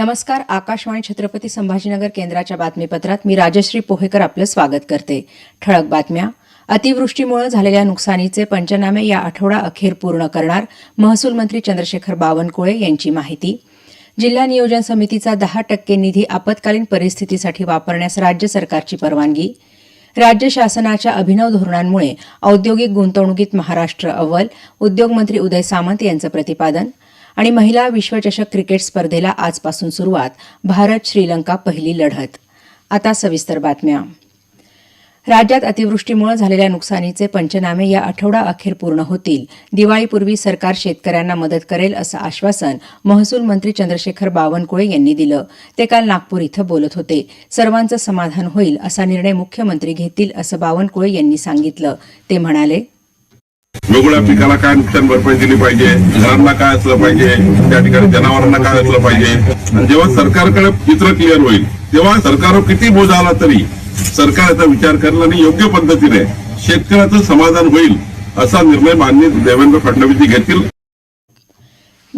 नमस्कार आकाशवाणी छत्रपती संभाजीनगर केंद्राच्या बातमीपत्रात मी राजश्री पोहेकर आपलं स्वागत करते. ठळक बातम्या. अतिवृष्टीमुळे झालेल्या नुकसानीचे पंचनामे या आठवडा अखेर पूर्ण करणार महसूल मंत्री चंद्रशेखर बावनकुळे यांची माहिती. जिल्हा नियोजन समितीचा दहा टक्के निधी आपत्कालीन परिस्थितीसाठी वापरण्यास राज्य सरकारची परवानगी. राज्य शासनाच्या अभिनव धोरणांमुळे औद्योगिक गुंतवणुकीत महाराष्ट्र अव्वल उद्योगमंत्री उदय सामंत यांचं प्रतिपादन. आणि महिला विश्वचषक क्रिकेट स्पर्धेला आजपासून सुरुवात भारत श्रीलंका पहिली लढत. आता सविस्तर बातम्या. राज्यात अतिवृष्टीमुळे झालेल्या नुकसानीचे पंचनामे या आठवडा अखेर पूर्ण होतील. दिवाळीपूर्वी सरकार शेतकऱ्यांना मदत करेल असं आश्वासन महसूल मंत्री चंद्रशेखर बावनकुळे यांनी दिलं. ते काल नागपूर इथं बोलत होते. सर्वांचं समाधान होईल असा निर्णय मुख्यमंत्री घेतील असं बावनकुळे यांनी सांगितलं. ते म्हणाले वेगवेगळ्या पिकाला काय नुकसान भरपाई दिली पाहिजे? घरांना काय असलं पाहिजे? त्या ठिकाणी जनावरांना काय असलं पाहिजे? आणि जेव्हा सरकारकडे चित्र क्लिअर होईल तेव्हा सरकारवर किती बोज आला तरी सरकार याचा विचार करेल आणि योग्य पद्धतीने शेतकऱ्याचं समाधान होईल असा निर्णय माननीय देवेंद्र फडणवीस घेतील.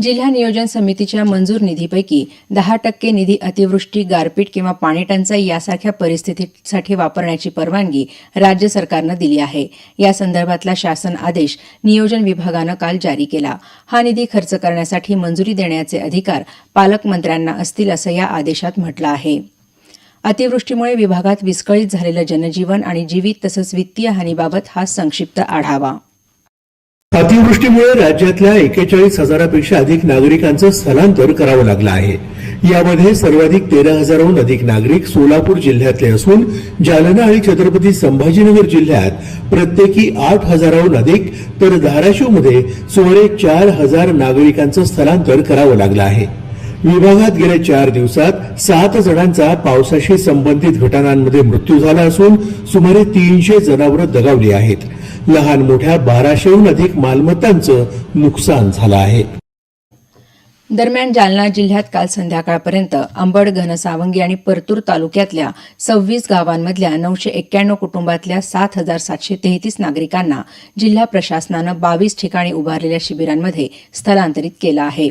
जिल्हा नियोजन समितीच्या मंजूर निधीपैकी दहा टक्के निधी अतिवृष्टी गारपीट किंवा पाणी टंचाई यासारख्या परिस्थितीसाठी वापरण्याची परवानगी राज्य सरकारनं दिली आहे. या संदर्भातला शासन आदेश नियोजन विभागानं काल जारी केला. हा निधी खर्च करण्यासाठी मंजुरी देण्याचे अधिकार पालकमंत्र्यांना असतील असं या आदेशात म्हटलं आहे. अतिवृष्टीमुळे विभागात विस्कळीत झालेलं जनजीवन आणि जीवित तसंच वित्तीय हानीबाबत हा संक्षिप्त आढावा. अतिवृष्टीमुळे राज्यातल्या एकेचाळीस हजारापेक्षा अधिक नागरिकांचं स्थलांतर करावं लागलं आहे. यामध्ये सर्वाधिक तेरा हजाराहून अधिक नागरिक सोलापूर जिल्ह्यातले असून जालना आणि छत्रपती संभाजीनगर जिल्ह्यात प्रत्येकी आठ हजाराहून अधिक तर धाराशिवमध्ये सुमारे चार हजार नागरिकांचं स्थलांतर करावं लागलं आहे. विभागात गेल्या चार दिवसात सात जणांचा पावसाशी संबंधित घटनांमध्ये मृत्यू झाला असून सुमारे तीनशे जनावरं दगावली आहेत. लहान मोठ्या बाराशेहून अधिक मालमत्तांचं नुकसान झालं आहे. दरम्यान जालना जिल्ह्यात काल संध्याकाळपर्यंत अंबड घनसावंगी आणि परतूर तालुक्यातल्या सव्वीस गावांमधल्या नऊशे एक्क्याण्णव कुटुंबातल्या सात हजार सातशे तेहतीस नागरिकांना जिल्हा प्रशासनानं बावीस ठिकाणी उभारलेल्या शिबिरांमध्ये स्थलांतरित केलं आहे.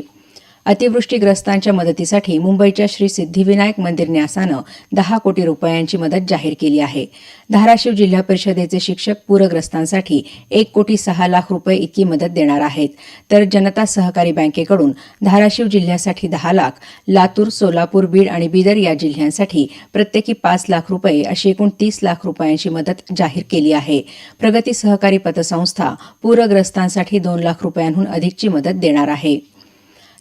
अतिवृष्टीग्रस्तांच्या मदतीसाठी मुंबईच्या श्री सिद्धिविनायक मंदिर न्यासानं दहा कोटी रुपयांची मदत जाहीर केली आहे. धाराशिव जिल्हा परिषदेचे शिक्षक पूरग्रस्तांसाठी एक कोटी सहा लाख रुपये इतकी मदत देणार आहेत. तर जनता सहकारी बँकेकडून धाराशिव जिल्ह्यासाठी दहा लाख लातूर सोलापूर बीड आणि बिदर या जिल्ह्यांसाठी प्रत्येकी पाच लाख रुपये अशी एकूण तीस लाख रुपयांची मदत जाहीर केली आहे. प्रगती सहकारी पतसंस्था पूरग्रस्तांसाठी दोन लाख रुपयांहून अधिकची मदत देणार आहे.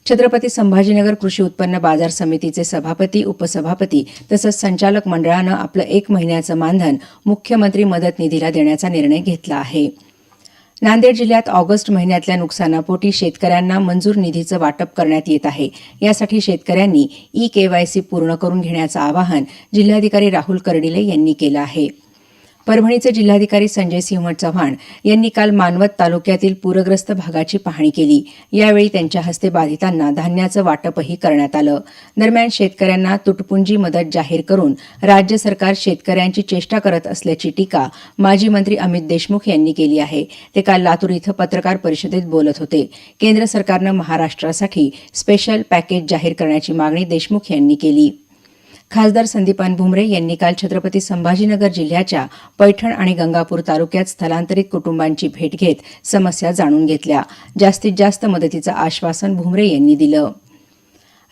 छत्रपती संभाजीनगर कृषी उत्पन्न बाजार समितीचे सभापती उपसभापती तसंच संचालक मंडळानं आपलं एक महिन्याचं मानधन मुख्यमंत्री मदत निधीला देण्याचा निर्णय घेतला आहे. नांदेड जिल्ह्यात ऑगस्ट महिन्यातल्या नुकसानापोटी शेतकऱ्यांना मंजूर निधीचं वाटप करण्यात येत आहे. यासाठी शेतकऱ्यांनी ई केवायसी पूर्ण करून घेण्याचं आवाहन जिल्हाधिकारी राहुल कर्डिले यांनी केलं आहे. परभणीचे जिल्हाधिकारी संजय सिंह चव्हाण यांनी काल मानवत तालुक्यातील पूरग्रस्त भागाची पाहणी केली. यावेळी त्यांच्या हस्ते बाधितांना धान्याचं वाटपही करण्यात आलं. दरम्यान शेतकऱ्यांना तुटपुंजी मदत जाहीर करून राज्य सरकार शेतकऱ्यांची चेष्टा करत असल्याची टीका माजी मंत्री अमित देशमुख यांनी केली आहे. ते काल लातूर इथं पत्रकार परिषदेत बोलत होते. केंद्र सरकारनं महाराष्ट्रासाठी स्पेशल पॅकेज जाहीर करण्याची मागणी देशमुख यांनी केली. खासदार संदीपान भुमरे यांनी काल छत्रपती संभाजीनगर जिल्ह्याच्या पैठण आणि गंगापूर तालुक्यात स्थलांतरित कुटुंबांची भेट घेत समस्या जाणून घेतल्या. जास्तीत जास्त मदतीचं आश्वासन भुमरे यांनी दिलं.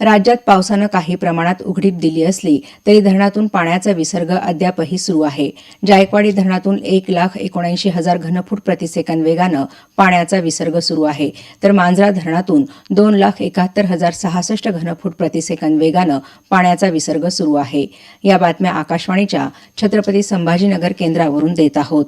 राज्यात पावसानं काही प्रमाणात उघडीप दिली असली तरी धरणातून पाण्याचा विसर्ग अद्यापही सुरू आहे. जायकवाडी धरणातून एक लाख एकोणऐंशी हजार घनफूट प्रतिसेकंद वेगानं पाण्याचा विसर्ग सुरू आहे. तर मांजरा धरणातून दोन लाख एकाहत्तर हजार सहासष्ट घनफूट प्रतिसेकंद वेगानं पाण्याचा विसर्ग सुरू आहे. या बातम्या आकाशवाणीच्या छत्रपती संभाजीनगर केंद्रावरून देत आहोत.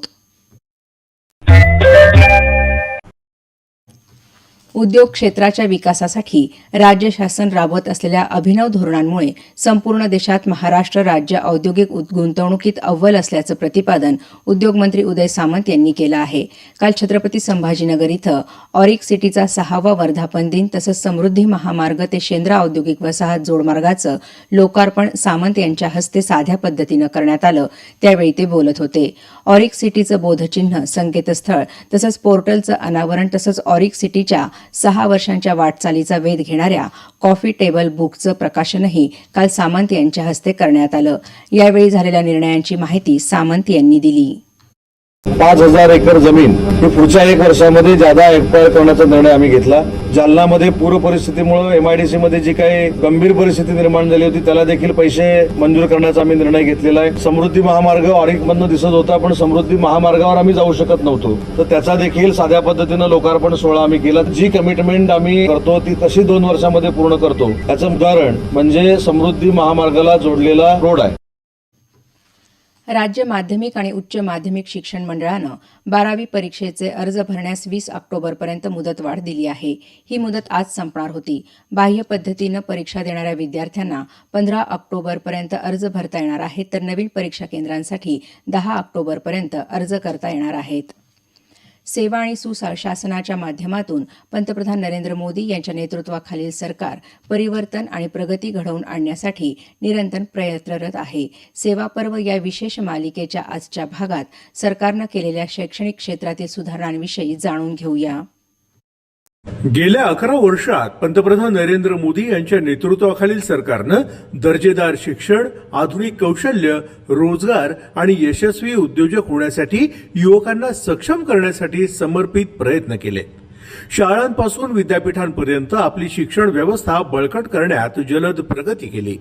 उद्योग क्षेत्राच्या विकासासाठी राज्य शासन राबवत असलेल्या अभिनव धोरणांमुळे संपूर्ण देशात महाराष्ट्र राज्य औद्योगिक उद- गुंतवणुकीत अव्वल असल्याचं प्रतिपादन उद्योगमंत्री उदय सामंत यांनी केलं आहे. काल छत्रपती संभाजीनगर इथं ऑरिक सिटीचा सहावा वर्धापन दिन तसंच समृद्धी महामार्ग ते शेंद्रा औद्योगिक वसाहत जोडमार्गाचं लोकार्पण सामंत यांच्या हस्ते साध्या पद्धतीनं करण्यात आलं. त्यावेळी ते बोलत होते. ऑरिक सिटीचं बोधचिन्ह संकेतस्थळ तसंच पोर्टलचं अनावरण तसंच ऑरिक सिटीच्या सहा वर्षांच्या वाटचालीचा वेध घेणाऱ्या कॉफी टेबल बुकचं प्रकाशनही काल सामंत यांच्या हस्ते करण्यात आलं. यावेळी झालेल्या निर्णयांची माहिती सामंत यांनी दिली. पाच हजार एकर जमीन ही पुढच्या एक वर्षामध्ये जादा एक्वायर करण्याचा निर्णय आम्ही घेतला. जालनामध्ये पूर परिस्थितीमुळे एमआयडीसी मध्ये जी काही गंभीर परिस्थिती निर्माण झाली होती त्याला देखील पैसे मंजूर करण्याचा आम्ही निर्णय घेतलेला आहे. समृद्धी महामार्ग ऑरिक मधनं दिसत होता पण समृद्धी महामार्गावर आम्ही जाऊ शकत नव्हतो. तर त्याचा देखील साध्या पद्धतीनं लोकार्पण सोहळा आम्ही केला. जी कमिटमेंट आम्ही करतो ती कशी दोन वर्षामध्ये पूर्ण करतो. याचं उदाहरण म्हणजे समृद्धी महामार्गाला जोडलेला रोड आहे. राज्य माध्यमिक आणि उच्च माध्यमिक शिक्षण मंडळानं बारावी परीक्षेचे अर्ज भरण्यास वीस ऑक्टोबरपर्यंत मुदतवाढ दिली आहे. ही मुदत आज संपणार होती. बाह्य पद्धतीनं परीक्षा देणाऱ्या विद्यार्थ्यांना पंधरा ऑक्टोबरपर्यंत अर्ज भरता येणार आहे तर नवीन परीक्षा केंद्रांसाठी दहा ऑक्टोबरपर्यंत अर्ज करता येणार आहेत. सेवा आणि सुशासनाच्या माध्यमातून पंतप्रधान नरेंद्र मोदी यांच्या नेतृत्वाखालील सरकार परिवर्तन आणि प्रगती घडवून आणण्यासाठी निरंतर प्रयत्नरत आहे. सेवा पर्व या विशेष मालिकेच्या आजच्या भागात सरकारनं केलेल्या शैक्षणिक क्षेत्रातील सुधारणांविषयी जाणून घेऊया. गेल्या अकरा वर्षात पंतप्रधान नरेंद्र मोदी यांच्या नेतृत्वाखालील सरकारनं दर्जेदार शिक्षण आधुनिक कौशल्य रोजगार आणि यशस्वी उद्योजक होण्यासाठी युवकांना सक्षम करण्यासाठी समर्पित प्रयत्न केले. शाळांपासून विद्यापीठांपर्यंत आपली शिक्षण व्यवस्था बळकट करण्यात जलद प्रगती केली.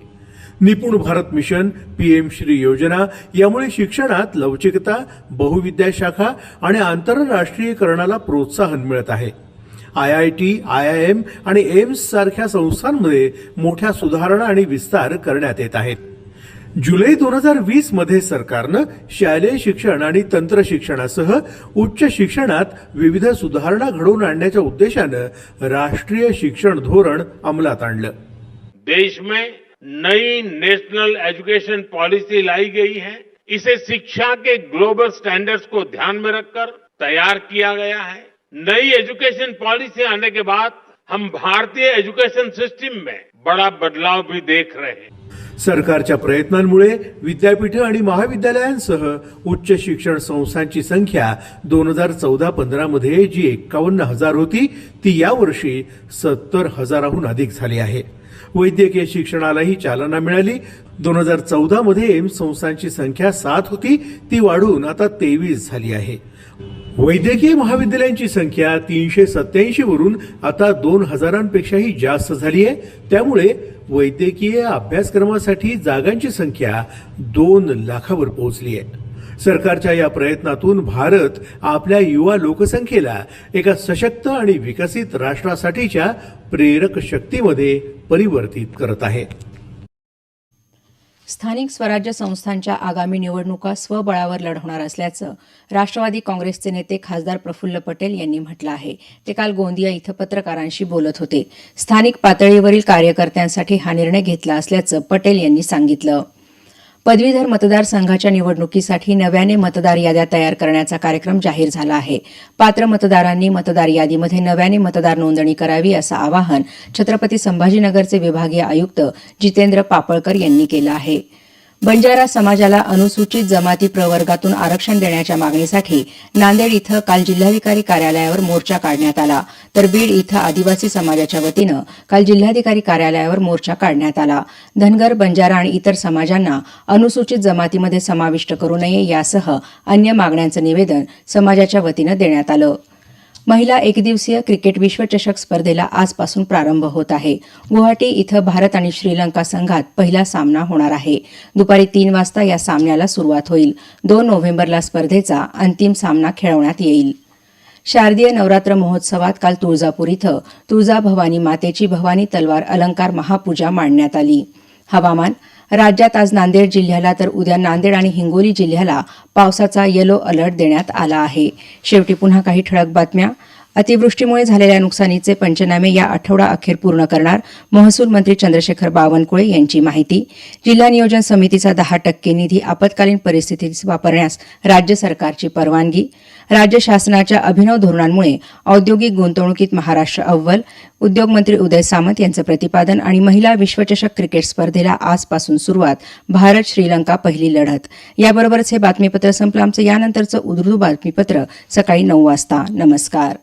निपुण भारत मिशन पीएम श्री योजना यामुळे शिक्षणात लवचिकता बहुविद्या शाखा आणि आंतरराष्ट्रीयकरणाला प्रोत्साहन मिळत आहे. I I T I I M आणि एम्स सारख्या संस्थांमध्ये मोठ्या सुधारणा आणि विस्तार करण्यात येत आहेत. जुलै दोन हजार वीसमध्ये सरकारनं शालेय शिक्षण आणि तंत्र शिक्षणासह उच्च शिक्षणात विविध सुधारणा घडवून आणण्याच्या उद्देशानं राष्ट्रीय शिक्षण धोरण अंमलात आणलं. देश में नई नेशनल एजुकेशन पॉलिसी लाई गई है। इसे शिक्षा के ग्लोबल स्टैंडर्ड्स को ध्यान में रखकर तैयार किया गया है। नई एजुकेशन पॉलिसी आने के बाद हम भारतीय एजुकेशन सिस्टम में बड़ा बदलाव भी देख रहे हैं। सरकारच्या प्रयत्नांमुळे विद्यापीठ आणि महाविद्यालयांसह उच्च शिक्षण संस्थांची संख्या दोन हजार चौदा पंधरा मध्ये जी एक्कावन्न हजार होती ती यावर्षी सत्तर हजाराहून अधिक झाली आहे. वैद्यकीय शिक्षणालाही चालना मिळाली. दोन हजार चौदा मध्ये एम्स संस्थांची संख्या सात होती ती वाढून आता तेवीस झाली आहे. वैद्यकीय महाविद्यालयांची संख्या तीनशे सत्याऐंशी वरून आता दोन हजारांपेक्षाही जास्त झाली आहे. त्यामुळे वैद्यकीय अभ्यासक्रमासाठी जागांची संख्या दोन लाखावर पोहोचली आहे. सरकारच्या या प्रयत्नातून भारत आपल्या युवा लोकसंख्येला एका सशक्त आणि विकसित राष्ट्रासाठीच्या प्रेरक शक्तीमध्ये परिवर्तित करत आहे. स्थानिक स्वराज्य संस्थांच्या आगामी निवडणुका स्वबळावर लढवणार असल्याचं राष्ट्रवादी काँग्रेसचे नेते खासदार प्रफुल्ल पटेल यांनी म्हटलं आहे. ते काल गोंदिया इथं पत्रकारांशी बोलत होते. स्थानिक पातळीवरील कार्यकर्त्यांसाठी हा निर्णय घेतला असल्याचं पटेल यांनी सांगितलं. पदवीधर मतदारसंघाच्या निवडणुकीसाठी नव्याने मतदार याद्या तयार करण्याचा कार्यक्रम जाहीर झाला आहे. पात्र मतदारांनी मतदार यादीमध्ये नव्याने मतदार नोंदणी करावी असं आवाहन छत्रपती संभाजीनगरचे विभागीय आयुक्त जितेंद्र पापळकर यांनी केलं आहे. बंजारा समाजाला अनुसूचित जमाती प्रवर्गातून आरक्षण देण्याच्या मागणीसाठी नांदेड इथं काल जिल्हाधिकारी कार्यालयावर मोर्चा काढण्यात आला. तर बीड इथं आदिवासी समाजाच्या वतीनं काल जिल्हाधिकारी कार्यालयावर मोर्चा काढण्यात आला. धनगर बंजारा आणि इतर समाजांना अनुसूचित जमातीमध्ये समाविष्ट करू नये यासह अन्य मागण्यांचं निवेदन समाजाच्या वतीनं देण्यात आलं. महिला एकदिवसीय क्रिकेट विश्वचषक स्पर्धेला आजपासून प्रारंभ होत आहे. गुवाहाटी इथं भारत आणि श्रीलंका संघात पहिला सामना होणार आहे. दुपारी तीन वाजता या सामन्याला सुरुवात होईल. दोन नोव्हेंबरला स्पर्धेचा अंतिम सामना खेळवण्यात येईल. शारदीय नवरात्र महोत्सवात काल तुळजापूर इथं तुळजा भवानी मातेची भवानी तलवार अलंकार महापूजा मांडण्यात आली. हवामान राज्यात आज नांदेड जिल्ह्याला तर उद्या नांदेड आणि हिंगोली जिल्ह्याला पावसाचा येलो अलर्ट देण्यात आला आहे. शेवटी पुन्हा काही ठळक बातम्या. अतिवृष्टीमुळे झालेल्या नुकसानीचे पंचनामे या आठवडा अखेर पूर्ण करणार महसूल मंत्री चंद्रशेखर बावनकुळे यांची माहिती. जिल्हा नियोजन समितीचा दहा टक्के निधी आपत्कालीन परिस्थितीत वापरण्यास राज्य सरकारची परवानगी. राज्य शासनाच्या अभिनव धोरणांमुळे औद्योगिक गुंतवणुकीत महाराष्ट्र अव्वल. उद्योगमंत्री उदय सामंत यांचं प्रतिपादन आणि महिला विश्वचषक क्रिकेट स्पर्धेला आजपासून सुरुवात भारत श्रीलंका पहिली लढत. याबरोबरच हे बातमीपत्र संपलं. आमचं यानंतरचं उर्दू बातमीपत्र सकाळी नऊ वाजता. नमस्कार.